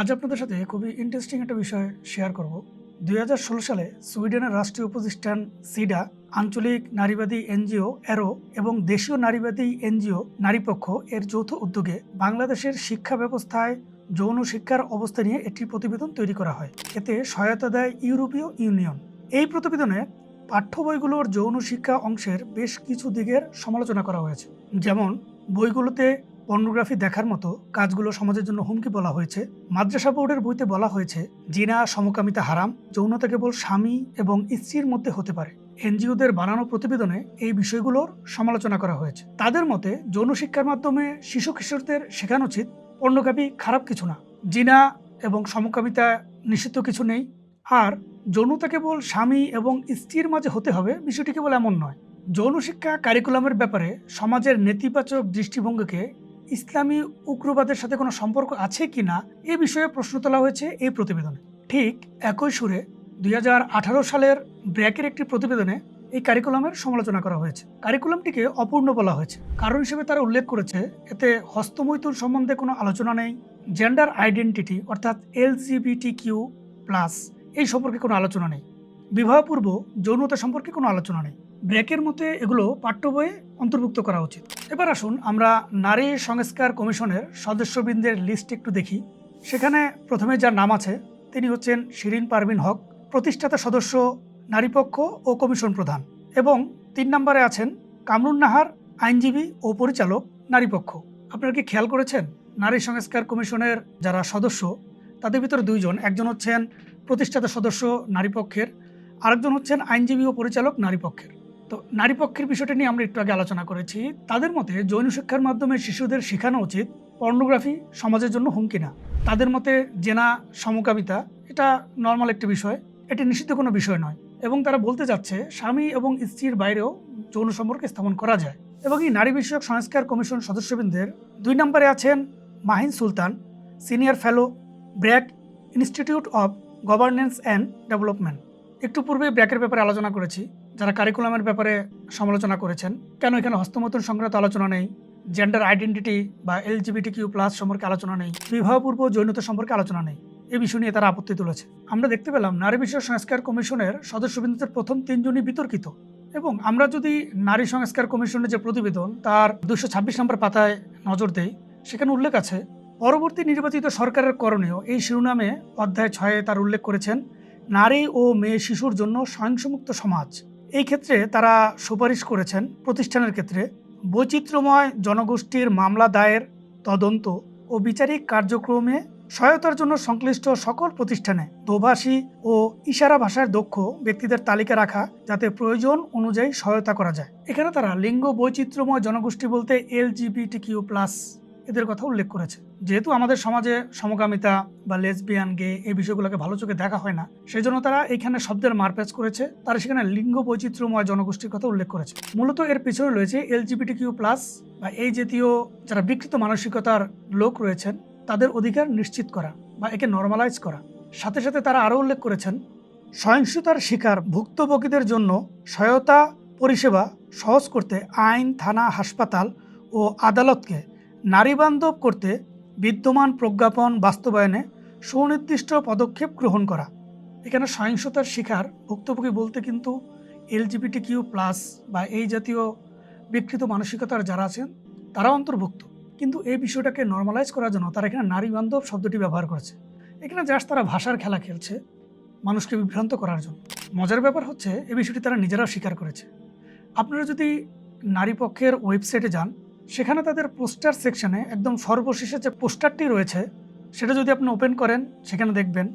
আজ আপনাদের সাথে খুবই ইন্টারেস্টিং একটা বিষয় শেয়ার করব। দু হাজার ষোলো সালে সুইডেনের রাষ্ট্রীয় প্রতিষ্ঠান সিডা আঞ্চলিক নারীবাদী এনজিও অ্যারো এবং দেশীয় নারীবাদী এনজিও নারীপক্ষ এর যৌথ উদ্যোগে বাংলাদেশের শিক্ষা ব্যবস্থায় যৌন শিক্ষার অবস্থা নিয়ে একটি প্রতিবেদন তৈরি করা হয়। এতে সহায়তা দেয় ইউরোপীয় ইউনিয়ন। এই প্রতিবেদনে পাঠ্য বইগুলোর যৌন শিক্ষা অংশের বেশ কিছু দিকের সমালোচনা করা হয়েছে। যেমন বইগুলোতে পর্নোগ্রাফি দেখার মতো কাজগুলো সমাজের জন্য হুমকি বলা হয়েছে। মাদ্রাসা বোর্ডের বইতে বলা হয়েছে, জিনা সমকামিতা হারাম, যৌনতা কেবল স্বামী এবং স্ত্রীর মধ্যে হতে পারে। এনজিওদের বানানো প্রতিবেদনে এই বিষয়গুলোর সমালোচনা করা হয়েছে। তাদের মতে, যৌন শিক্ষার মাধ্যমে শিশু কিশোরদের শেখানো উচিত, পর্নোগ্রাফি খারাপ কিছু না। জিনা এবং সমকামিতা নিষিদ্ধ কিছু নেই। আর যৌনতা কেবল স্বামী এবং স্ত্রীর মাঝে হতে হবে বিষয়টি কেবল এমন নয়। যৌন শিক্ষা কারিকুলামের ব্যাপারে সমাজের নেতিবাচক দৃষ্টিভঙ্গিকে ইসলামী উগ্রবাদের সাথে কোনো সম্পর্ক আছে কি না এ বিষয়ে প্রশ্ন তোলা হয়েছে এই প্রতিবেদনে। ঠিক একই সুরে দুই হাজার আঠারো সালের ব্র্যাকের একটি প্রতিবেদনে এই কারিকুলামের সমালোচনা করা হয়েছে। কারিকুলামটিকে অপূর্ণ বলা হয়েছে। কারণ হিসেবে তারা উল্লেখ করেছে, এতে হস্তমৈথুন সম্বন্ধে কোনো আলোচনা নেই জেন্ডার আইডেন্টিটি অর্থাৎ এলজিবিটি কিউ প্লাস এই সম্পর্কে কোনো আলোচনা নেই। বিবাহপূর্ব যৌনতা সম্পর্কে কোনো আলোচনা নেই। ব্র্যাকের মতে এগুলো পাঠ্য বইয়ে অন্তর্ভুক্ত করা উচিত। এবার আসুন আমরা নারী সংস্কার কমিশনের সদস্যবৃন্দের লিস্ট একটু দেখি। সেখানে প্রথমে যার নাম আছে, তিনি হচ্ছেন শিরিন পারভিন হক, প্রতিষ্ঠাতা সদস্য, নারীপক্ষ ও কমিশন প্রধান। এবং তিন নম্বরে আছেন কামরুন নাহার, আইনজীবী ও পরিচালক, নারীপক্ষ। আপনারা কি খেয়াল করেছেন? নারী সংস্কার কমিশনের যারা সদস্য, তাদের ভিতরে দুইজন, একজন হচ্ছেন প্রতিষ্ঠাতা সদস্য, নারীপক্ষের, আরেকজন হচ্ছেন আইনজীবী ও পরিচালক, নারীপক্ষের। তো নারীপক্ষের বিষয়টা নিয়ে আমরা একটু আগে আলোচনা করেছি। তাদের মতে যৌন শিক্ষার মাধ্যমে শিশুদের শেখানো উচিত পর্নোগ্রাফি সমাজের জন্য হুমকি না। তাদের মতে জেনা সমকামিতা, এটা নর্মাল একটি বিষয়, এটি নিষিদ্ধ কোনো বিষয় নয়। এবং তারা বলতে যাচ্ছে, স্বামী এবং স্ত্রীর বাইরেও যৌন সম্পর্ক স্থাপন করা যায়। এবং এই নারী বিষয়ক সংস্কার কমিশন সদস্যবৃন্দের দুই নম্বরে আছেন Mahin Sultan, senior fellow BRAC institute of governance and development. একটু পূর্বে ব্র্যাকের ব্যাপারে আলোচনা করেছি। যারা কারিকুলামের ব্যাপারে সমালোচনা করেছেন, কেন এখানে হস্তমতন সংক্রান্ত আলোচনা নেই? জেন্ডার আইডেন্টিটি বা এলজিবিটি কিউ প্লাস সম্পর্কে আলোচনা নেই? বিবাহপূর্ব যৌনতা সম্পর্কে আলোচনা নেই? এই বিষয় নিয়ে তারা আপত্তি তুলেছে। আমরা দেখতে পেলাম নারী বিষয় সংস্কার কমিশনের সদস্যবৃন্দদের প্রথম তিনজনই বিতর্কিত। এবং আমরা যদি নারী সংস্কার কমিশনের যে প্রতিবেদন, তার দুশো ছাব্বিশ নম্বর পাতায় নজর দেই, সেখানে উল্লেখ আছে, পরবর্তী নির্বাচিত সরকারের করণীয় এই শিরোনামে অধ্যায় ছয়ে তার উল্লেখ করেছেন, নারী ও মেয়ে শিশুর জন্য সহিংসমুক্ত সমাজ। এই ক্ষেত্রে তারা সুপারিশ করেছেন প্রতিষ্ঠানের ক্ষেত্রে। বৈচিত্র্যময় জনগোষ্ঠীর মামলা দায়ের, তদন্ত ও বিচারিক কার্যক্রমে সহায়তার জন্য সংশ্লিষ্ট সকল প্রতিষ্ঠানে দোভাষী ও ইশারা ভাষার দক্ষ ব্যক্তিদের তালিকা রাখা যাতে প্রয়োজন অনুযায়ী সহায়তা করা যায়। এখানে তারা লিঙ্গ বৈচিত্র্যময় জনগোষ্ঠী বলতে কিউ প্লাস এদের কথা উল্লেখ করেছে। যেহেতু আমাদের সমাজে সমকামিতা বা লেসবিয়ান গে এই বিষয়গুলোকে ভালো চোখে দেখা হয় না সেই জন্য তারা এখানে শব্দের মারপ্যাচ করেছে। তারা সেখানে লিঙ্গ বৈচিত্র্যময় জনগোষ্ঠীর কথা উল্লেখ করেছে। মূলত এর পিছনে রয়েছে এলজিবিটি কিউ প্লাস বা এই জাতীয় যারা বিকৃত মানসিকতার লোক রয়েছেন, তাদের অধিকার নিশ্চিত করা বা একে নর্মালাইজ করা। সাথে সাথে তারা আরও উল্লেখ করেছেন, সহিংসতার শিকার ভুক্তভোগীদের জন্য সহায়তা পরিষেবা সহজ করতে আইন, থানা, হাসপাতাল ও আদালতকে নারীবান্ধব করতে বিদ্যমান প্রজ্ঞাপন বাস্তবায়নে সুনির্দিষ্ট পদক্ষেপ গ্রহণ করা। এখানে সহিংসতার শিকার ভুক্তভোগী বলতে কিন্তু এলজিবিটি কিউ প্লাস বা এই জাতীয় বিকৃত মানসিকতার যারা আছেন, তারা অন্তর্ভুক্ত। কিন্তু এই বিষয়টাকে নর্মালাইজ করার জন্য তারা এখানে নারী বান্ধব শব্দটি ব্যবহার করেছে। এখানে জাস্ট তারা ভাষার খেলা খেলছে মানুষকে বিভ্রান্ত করার জন্য। মজার ব্যাপার হচ্ছে, এই বিষয়টি তারা নিজেরাও স্বীকার করেছে। আপনারা যদি নারী পক্ষের ওয়েবসাইটে যান সেখানে তাদের পোস্টার সেকশনে একদম সর্বশেষে যে পোস্টারটি রয়েছে, সেটা যদি আপনি ওপেন করেন, সেখানে দেখবেন,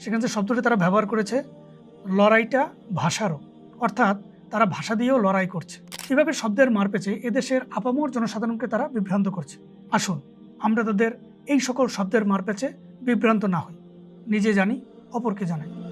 সেখানে যে শব্দটি তারা ব্যবহার করেছে, লড়াইটা ভাষারও। অর্থাৎ তারা ভাষা দিয়েও লড়াই করছে। এভাবে শব্দের মারপেচে এদেশের আপামর জনসাধারণকে তারা বিভ্রান্ত করছে। আসুন, আমরা তাদের এই সকল শব্দের মারপেচে বিভ্রান্ত না হই। নিজে জানি, অপরকে জানাই।